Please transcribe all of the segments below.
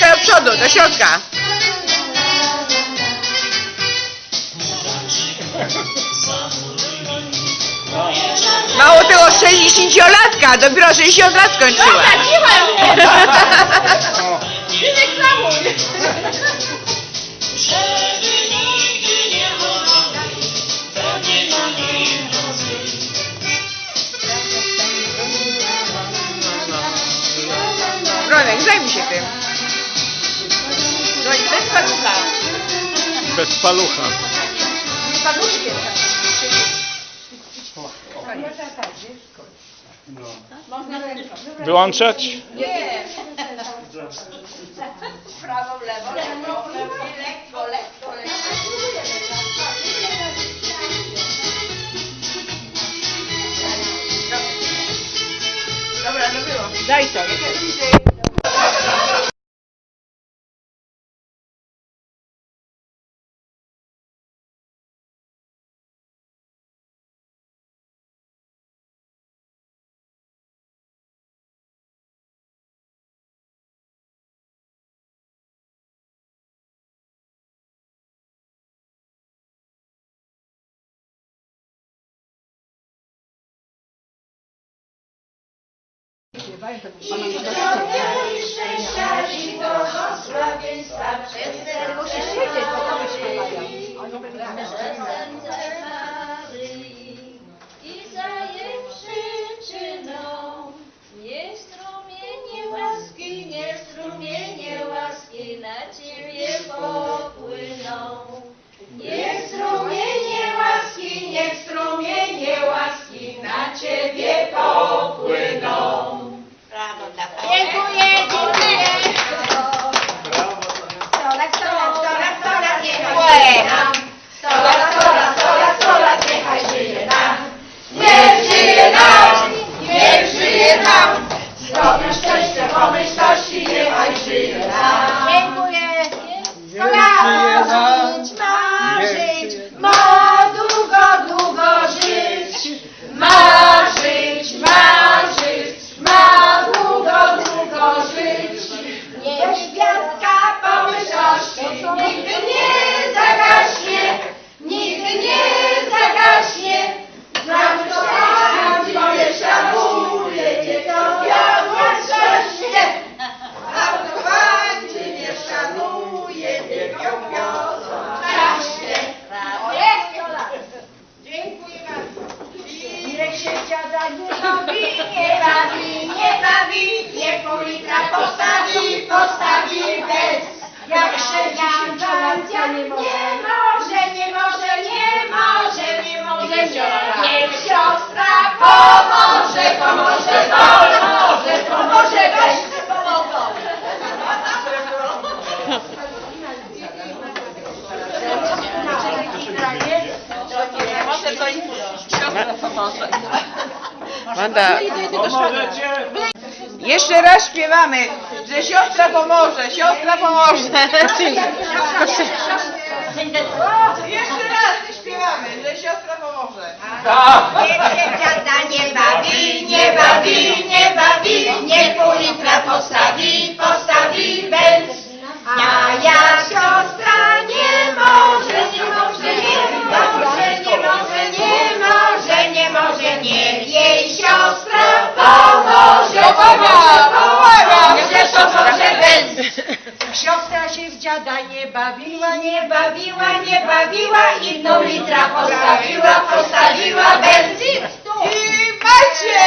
rękę do przodu, do środka. Mało tego 60-latka, dopiero 60 lat skończyła. Ronek, zajmij się tym. Ronek, bez palucha. Bez palucha. Paluszkiem. Wyłączać? Prawo, lewo, lewo, lewo, lekko, lekko, lekko. Dobra, no było. Daj to. I za jej przyczyną nie strumienie łaski, nie strumienie łaski na ciebie popłyną. Niech strumienie łaski, niech strumienie łaski na ciebie popłyną. Dziękuję, dziękuję. Sto lat, sto lat, sto lat, sto. Niech żyje nam, niech żyje nam. Zdrowia, szczęścia, pomyślności, niechaj żyje nam. Dziękuję. Sto lat, żyć, marzyć, ma długo, długo żyć. Marzyć, marzyć, ma długo, długo żyć. Niech gwiazdka pomyślności nigdy nie zagaśnie, nigdy nie zagaśnie. Znam szczęścia, moje szanuje, nie to wiodło szczęście. A w kwancie nie szanuje, nie wiodło szczęście. Dziękuję bardzo. Niech się dziada nie bawi, nie bawi, nie bawi, niech pół litra postawi, postawi bez. Jak się dziada nie może, nie może, nie może, nie może, nie. Niech siostra pomoże, pomoże, pomoże, pomoże, weź pomogą. Może to i siostra pomoże. Wanda, jeszcze raz śpiewamy, że siostra pomoże, siostra pomoże. Jeszcze raz śpiewamy, że siostra pomoże. Nie bawi, nie bawi, nie bawi, niech pół litra postawi, postawi Siostra się w dziada nie bawiła, nie bawiła, nie bawiła i pół litra postawiła, postawiła benzyn. I macie!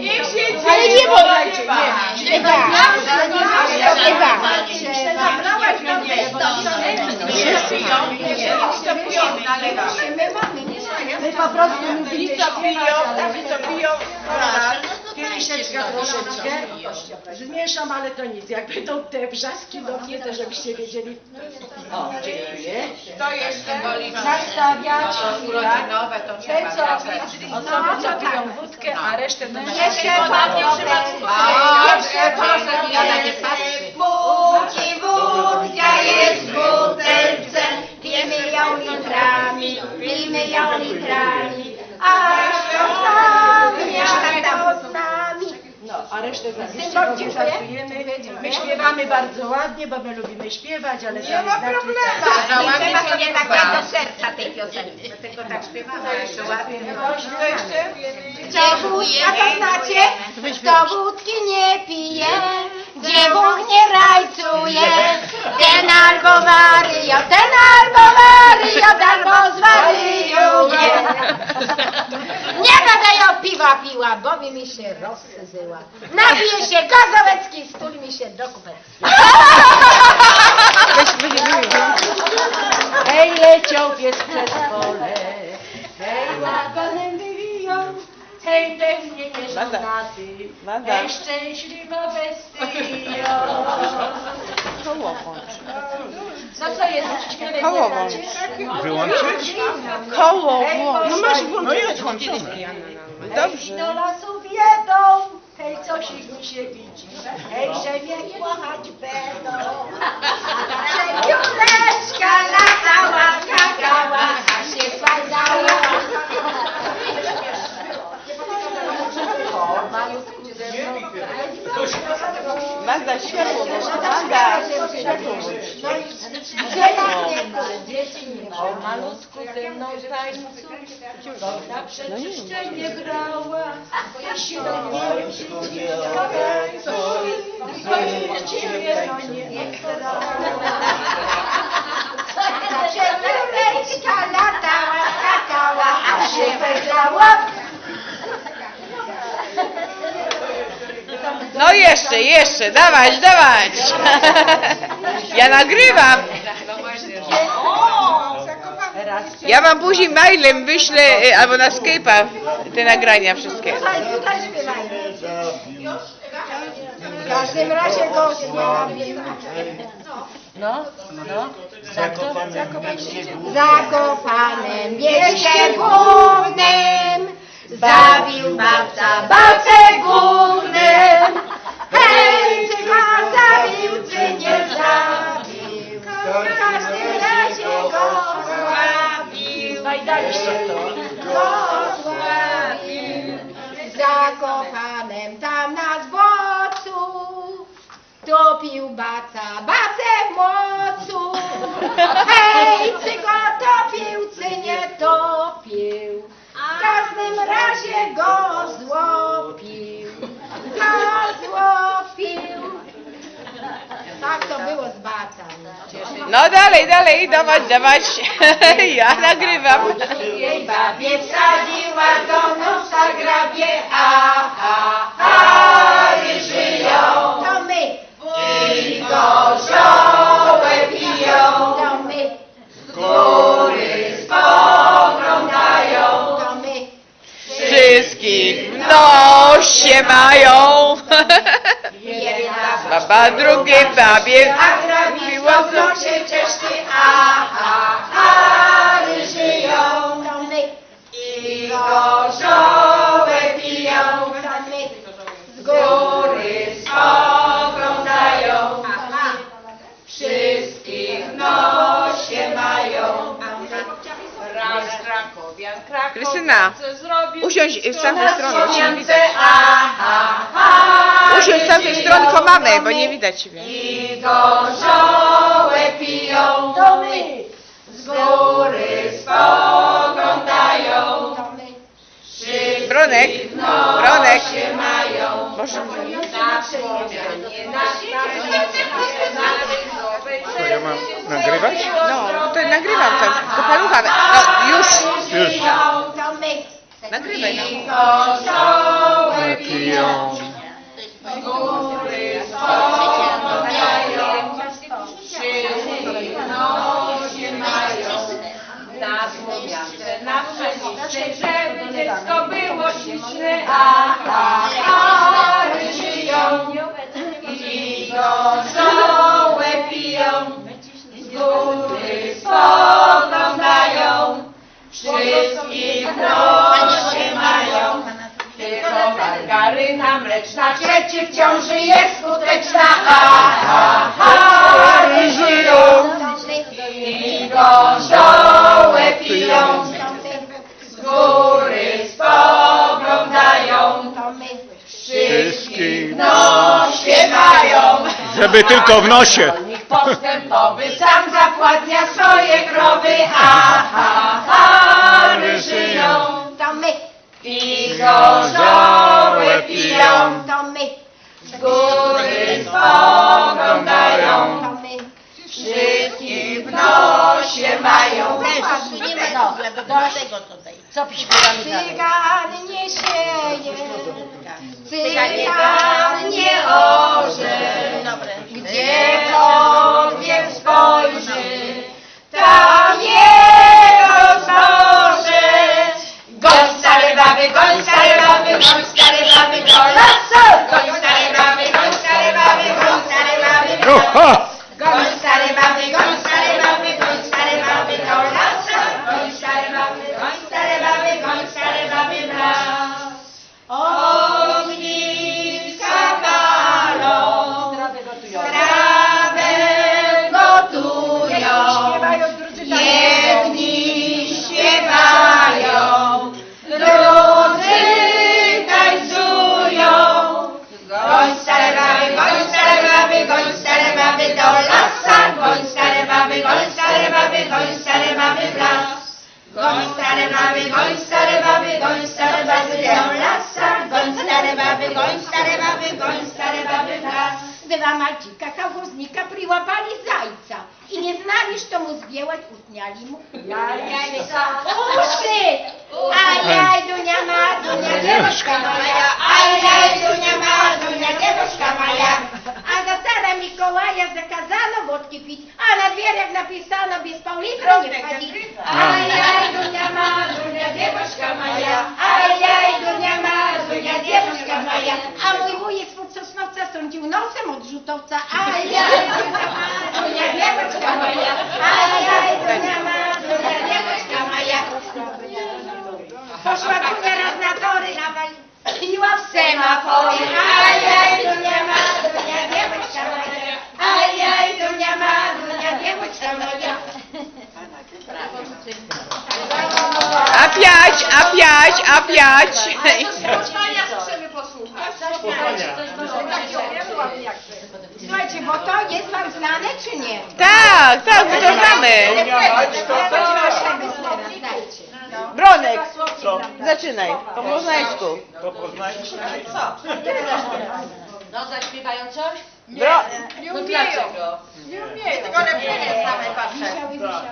Niech się Ale nie podajcie, Nie nie ma. Nie ma. Zabrałaś nam. My po prostu Ci co piją, co piją, Kieliszeczka troszeczkę. Zmieszam, ale to nic. Jak będą te wrzaski dotknięte, żebyście wiedzieli. O, dziękuję. to jeszcze Nastawiać. urodzinowe to Te, trzeba co, razem. osoby, co piją wódkę, a resztę to Jeszcze na Jeszcze Ona nie patrzy. Póki wódka jest w butelce, pijemy ją litrami, pijemy ją litrami, Jeszcze nie żartujemy. My śpiewamy bardzo ładnie, bo my lubimy śpiewać, ale to Nie ma problemu. Trzeba sobie tak do serca tej piosenki. Dlatego tak śpiewamy, jeszcze ładnie. To jeszcze? Gdzie wódka, to znacie, kto wódki nie pije, gdzie Bóg nie rajcuje, ten albo wario, ten albo wario, albo zwariuje. Nie będę ją piwa piła, bo by mi się rozsyzyła. Napije się gazowecki, stul mi się do kupecki. Hej, leciał pies przez pole, hej, łapanem wywijał, hej, pewnie nie żonaty, hej, szczęśliwa Koło nie znacie? Wyłączyć? Koło włącz. No masz włączyć. No jest włączone. Hej, do lasu wjedą, hej, mi się widzi, hej, że mnie płachać będą. Juleczka latała, skakała, a się spadała. Magda, światło, Magda, O malutku ze mną tańcuj, na przeczyszczenie brała, ja się do niej przyciskała, ciebie no nie Juleczka latała, skakała, a się wygrała. No jeszcze, jeszcze, dawać, dawać. Ja nagrywam. Ja wam później mailem wyślę y, albo na Skype'a te nagrania wszystkie. W każdym razie go złapił. No, no, Zakopanym mieście głównym zabił babca babce głównym. Baca, bacę w mocu. Hej, czy go topił, czy nie topił? W każdym razie go złopił, go złopił. Tak to było z bacem. No dalej, dalej, dawać, dawać. Ja nagrywam. Jej babie wsadziła do nosa grabie, a, a, a, żyją. To my. Nosie mają. Jedna Baba drugie babie. a a, a, Usiądź z tamtej strony, bo cię nie widać. Usiądź z tamtej strony, mamy, bo nie widać ciebie. I gorzołe piją. To my. Z góry spoglądają. To Bronek, Bronek. mają. Rysowej, Co ja mam nagrywać? No, to nagrywam tam. Do palucha. No, już. Już. Piją. To my. Nagrywaj. I gorzołe Napiją. z góry spoglądają. Wszyscy w nosie mają. na Słowiance, na pszenicy, żeby dziecko było śliczne, a, a, a, żyją i gorzołe piją, z góry spoglądają, wszystkich mają. Margaryna mleczna, Trzeci w ciąży jest skuteczna, a, a, a, żyją i gorzołe piją, z góry spoglądają, Wszystkich no Żeby tylko w nosie. Rolnik postępowy sam zapładnia swoje krowy, ha, ha, ha, ryżyją. To my, I gorzołe piją, to my, z góry spoglądają. to my. Wszystkich w nosie mają. Co śpiewamy dalej? Cygan nie sieje, Cygan cygan nie że to mu zbiełać, utniali mu uszy. Ajaj, Dunia ma, Dunia dziewuszka moja, ajaj, Dunia ma, Dunia dziewuszka moja. A za cara Mikołaja zakazano wódki pić, a na drzwiach napisano bez pół litra nie wchodzić. Ajaj, Dunia ma, Dunia dziewuszka moja, ajaj, Dunia ma, Dunia dziewuszka moja. A mój wujek spod Sosnowca sądził nosem od rzutowca, ajaj, Dunia ma, Dunia dziewuszka moja, ajaj, Dunia ma, Dunia dziewuszka moja. Poszła Dunia raz na tory, piła w semafory, ajaj, Dunia ma, Dunia dziewuszka moja, ajaj, Dunia ma, Dunia dziewuszka moja. A piać, a piać, a piać. Bo to jest wam znane czy nie? Tak, tak, my to znamy. Bronek, zaczynaj, po poznańsku. To poznańczy. No, zaśpiewają coś? Bro, No dlaczego? Wisiały, wisiały.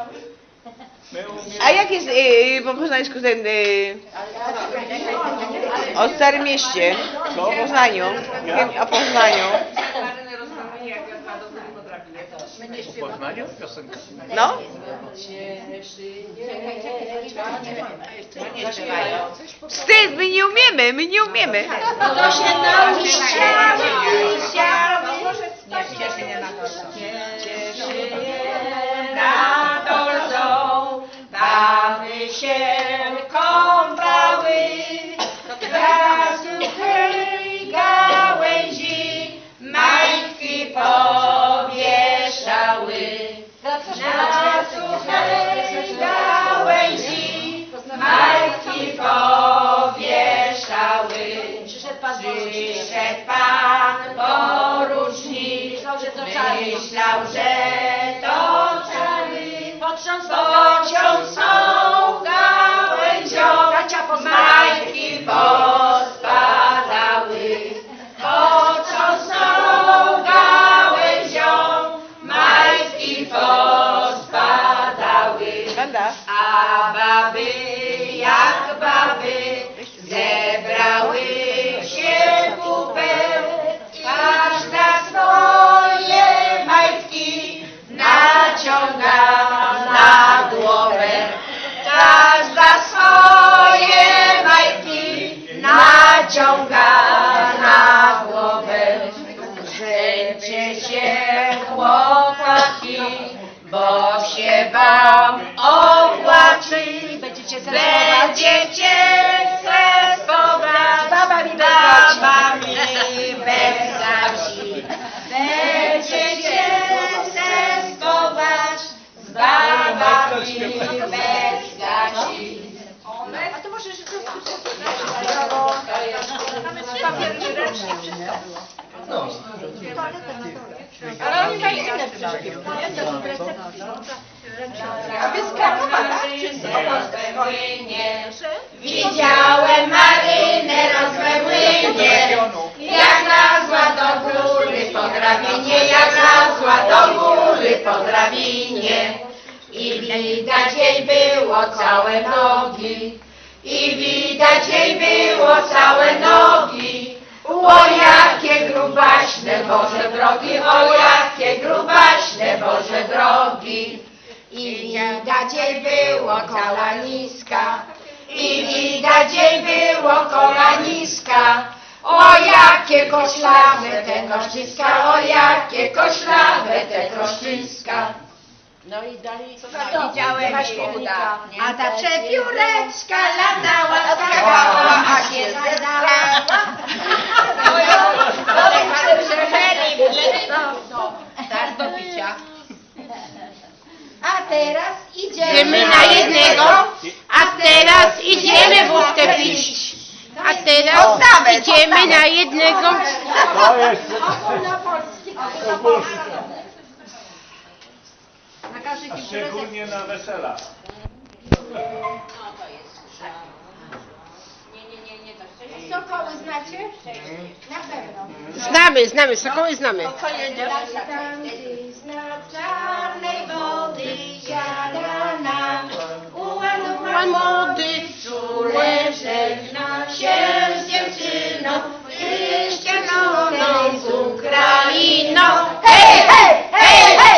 My umiemy. a jak jest y, po poznańsku ten y, o Starym Mieście? Po Poznaniu. Wiem O Poznaniu. W Poznaniu piosenka. No? Wstyd, my nie umiemy, my nie umiemy. To się się kąpały, Na suchej gałęzi majtki powieszały. Przyszedł pan porucznik, myślał, że to czary. Pociąsnął i będziecie zerwować. Będziecie zespować z babami bez babami bez babci. Będziecie zespować z babami bez babci. A to może jeszcze papierki ręcznie wszystko było. No. Ale oni mają inne prześpiewy. A wy skarbowa. Nie. Widziałem marynę rozmemłynie, jak lazła do góry po drabinie, jak lazła do góry po drabinie. I widać jej było całe nogi, i widać jej było całe nogi. O jakie grubaśne Boże drogi, o jakie grubaśne Boże drogi widać jej było kolaniska. I widać jej było kolaniska. O jakie koślawe te kościska, o jakie koślawe te kościska. No i dalej co tam widziałem uda. A ta przepióreczka latała, skakała, a się zdała. No i przeżyli, no. Tak do picia. A teraz idziemy Idziemy na jednego, a teraz idziemy wódkę pić. A teraz idziemy na jednego. To jest a szczególnie na weselach. Sokoły znacie? Na pewno. Znamy, znamy, sokoły znamy. Tam gdzieś na czarnej wody siada nam ułan Pan młody, czule żegna się z dziewczyną wyścieloną z Ukrainą. Hej, hej, hej, hej,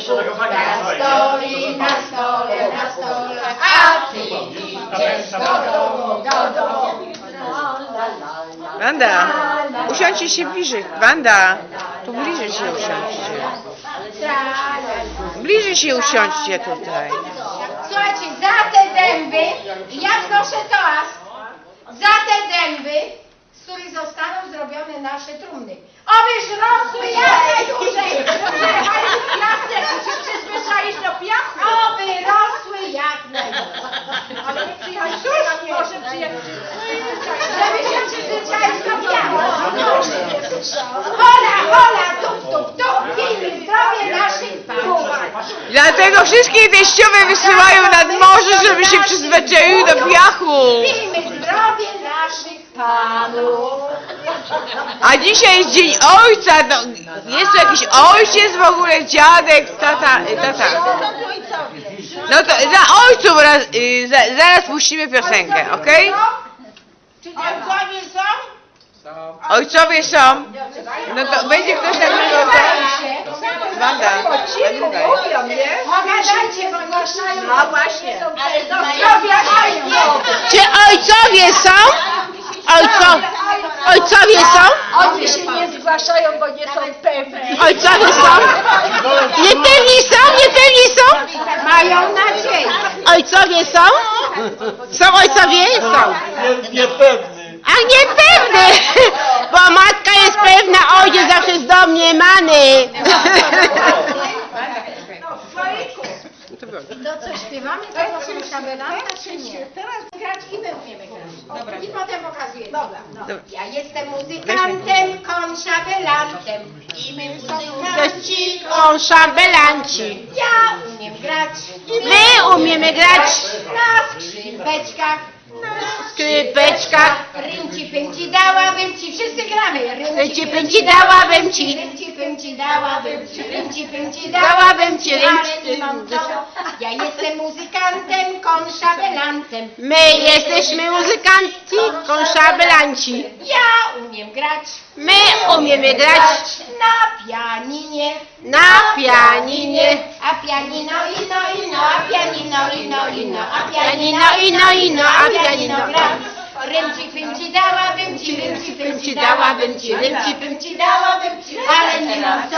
Na stole, na stole, na stole, a ty idziesz do domu, do domu. Wanda, usiądźcie się bliżej. Wanda, tu bliżej się usiądźcie. Bliżej się usiądźcie tutaj. Słuchajcie, za te dęby, ja wnoszę toast, za te dęby, z których zostaną zrobione nasze trumny. Obyż rosły jak najdłużej, czekaj, ja chcę się przyzwyczaić do piachu, oby rosły jak najdłużej. Ale nie przyjechać, cóż może przyjechać, żeby się przyzwyczaić do piachu. Hola, hola, tup, tup, tup, pijmy zdrowie naszych panów. Dlatego wszystkie teściowe wysyłają nad morze, żeby się przyzwyczaiły do piachu. Pijmy zdrowie naszych panów. A dzisiaj jest dzień ojca. No, jest tu jakiś ojciec w ogóle, dziadek, tata, tata. No to za ojców raz, y, za, zaraz puścimy piosenkę, okej? Czy ojcowie są? Ojcowie są. No to będzie ktoś nagrywał za... Wanda, nagrywaj. Pogadajcie, bo. No właśnie. Zdrowia mają. Czy ojcowie są? Ojco, ojcowie są? Oni się nie zgłaszają, bo nie są pewni. Ojcowie są? Niepewni są? Niepewni są? Mają nadzieję. Ojcowie są? Są ojcowie? Są. Niepewny. A niepewny, bo matka jest pewna, ojciec zawsze jest domniemany. To co, śpiewamy teraz szabelanta, czy nie? Teraz grać i my umiemy grać. I potem pokazujemy. Dobra, no. Ja jestem muzykantem, konszabelantem. I my muzykanci, O, szambelanci. ja umiem grać. My umiemy grać Na skrzypeczkach, w skrypeczkach. rymci pymci dałabym ci, wszyscy gramy. Rymci pymci dałabym ci. Rymci pymci dałabym ci, rymci pymci Dałabym ci, ale nie mam co. Ja jestem muzykantem, konszabelantem. My jesteśmy muzykanci, konszabelanci. Ja umiem grać My umiemy grać na pianinie. na pianinie. A pianino, ino, ino, a pianino, ino, ino, a Pianino, ino, ino, a pianino gram. Rymci, pymci, dałabym ci, rymci, pymci, dałabym ci, rymci, pymci, dałabym ci, ale nie mam co.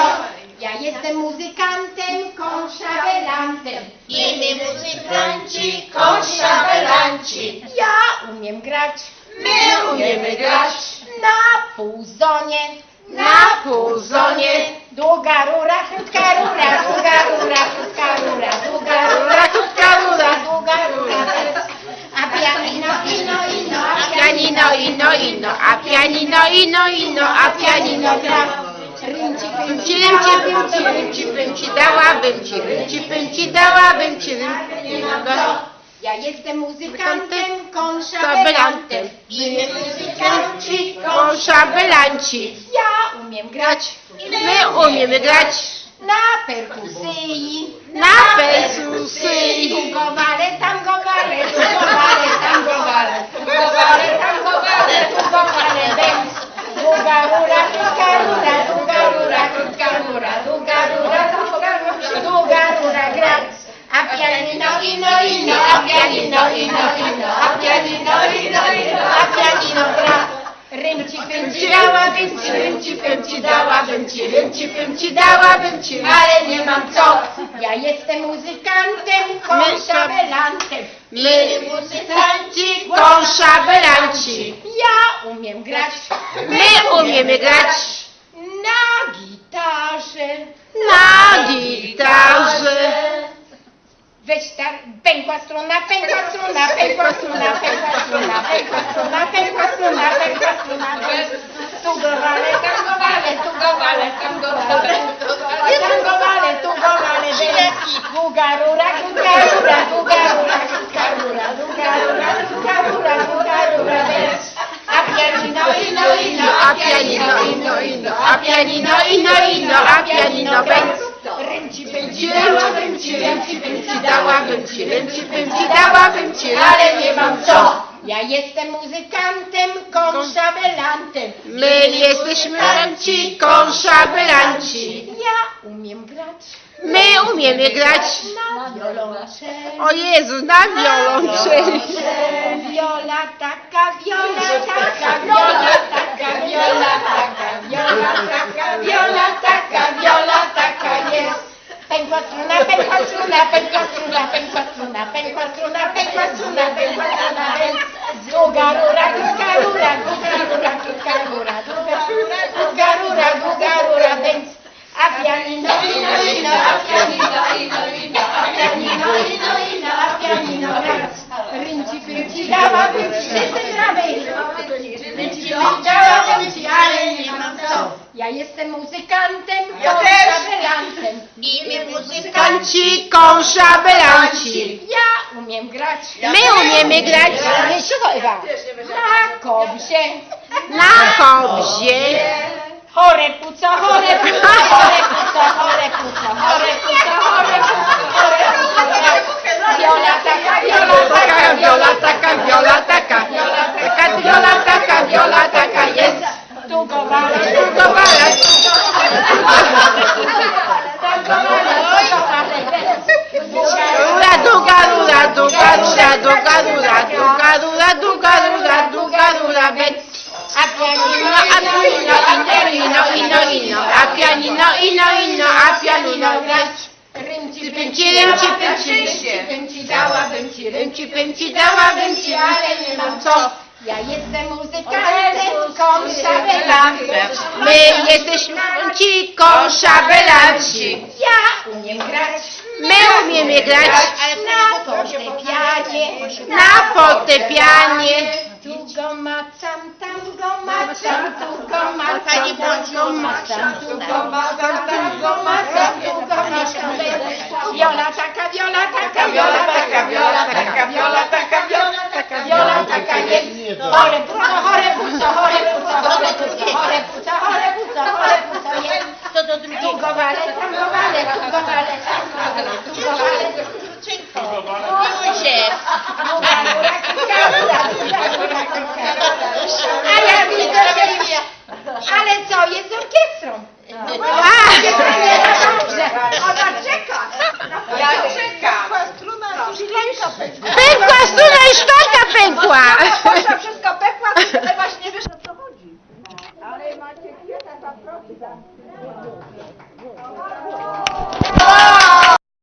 Ja jestem muzykantem, konszabelantem. I my muzykanci, konszabelanci. Ja umiem grać, my umiemy grać na półzonie. Na półzonie. Długa rura, krótka rura, długa rura, krótka rura, długa Rura, krótka rura. długa rura. A pianino, ino, ino, Pianino, ino, ino, a pianino, ino, ino, a pianino gra. Rymci, rymci, pymci, rymci, pymci, dałabym ci, rymci, pymci, dałabym ci, rymci, Ja jestem muzykantem, Szabelantem. konszabelantem. I my muzykanci, konszabelanci. Ja umiem grać My umiemy grać na perkusyi. na perkusyi. Tungowale, tangowale, tungowale, tangowale, tungowale, tangowale, tungowale, bęc. Długa rura, krótka rura, długa rura, krótka rura, długa rura, krótka rura, długa rura gra. A pianino, ino, ino, a pianino, ino, ino, a pianino, ino, ino, a pianino gra. Rymci, pymci, dałabym ci, rymci, pymci, dałabym ci, rymci, pymci, dałabym ci, ale nie mam co. Ja jestem muzykantem, konszabelantem. My muzykanci, konszabelanci. Ja umiem grać My umiemy grać na gitarze. na gitarze. Tak, pękła struna, pękła struna, pękła struna, pękła struna, pękła struna, pękła struna, pękła struna, tugowale, tangowale, tugowale, tangowale, tangowale, tugowale, wielki, długa rura, krótka rura, długa rura, krótka rura, długa rura, krótka rura, długa rura, wielki, a pianino, ino, ino, A pianino, ino, ino, a pianino, ino, ino, a pianino bęc. Dałabym ci, rymci, pymci, dałabym ci, ale nie mam co. Ja jestem muzykantem, konszabelantem. My jesteśmy ręci, konszabelanci. Ja umiem grać My umiemy grać, na wiolonczeli. o Jezu, na wiolonczeli. Wiola taka, wiola taka, wiola taka, wiola taka, wiola taka, wiola taka. Pękła struna, pękła struna, pękła struna, pękła struna, pękła struna, pękła struna, pękła struna, więc długa rura, krótka rura, długa rura, krótka rura, długa rura, długa rura, długa rura, więc a pianino, ino, ino, a pianino, ino, ino, a pianino, ino, ino, a pianino, więc rynci, pyrci, dałabym ci, wszyscy gramy, rynci, pyrci, dałabym ci, ale nie mam co. Ja jestem muzykantem, Ja też. konszabelantem. I my Muzykanci, konszabelanci. Ja umiem grać. My umiemy grać Wiesz co, Ewa? Na kobzie. na kobzie. Chore puco, chore puco, chore puco, chore puco, chore puco, chore puco, chore puco. Viola taka, viola taka, taka, taka nie mam co. Ja jestem muzykantem, konszabelantem. My jesteśmy ci konszabelanci. Ja umiem grać. My umiemy grać na fortepianie. Na fortepianie. Tu go macam, tam go macam, tu go macam, tam go macam, tu go macam, chore puco, chore puco, chore puco jest. To do drugiego. Tu go wale, tam go wale, tu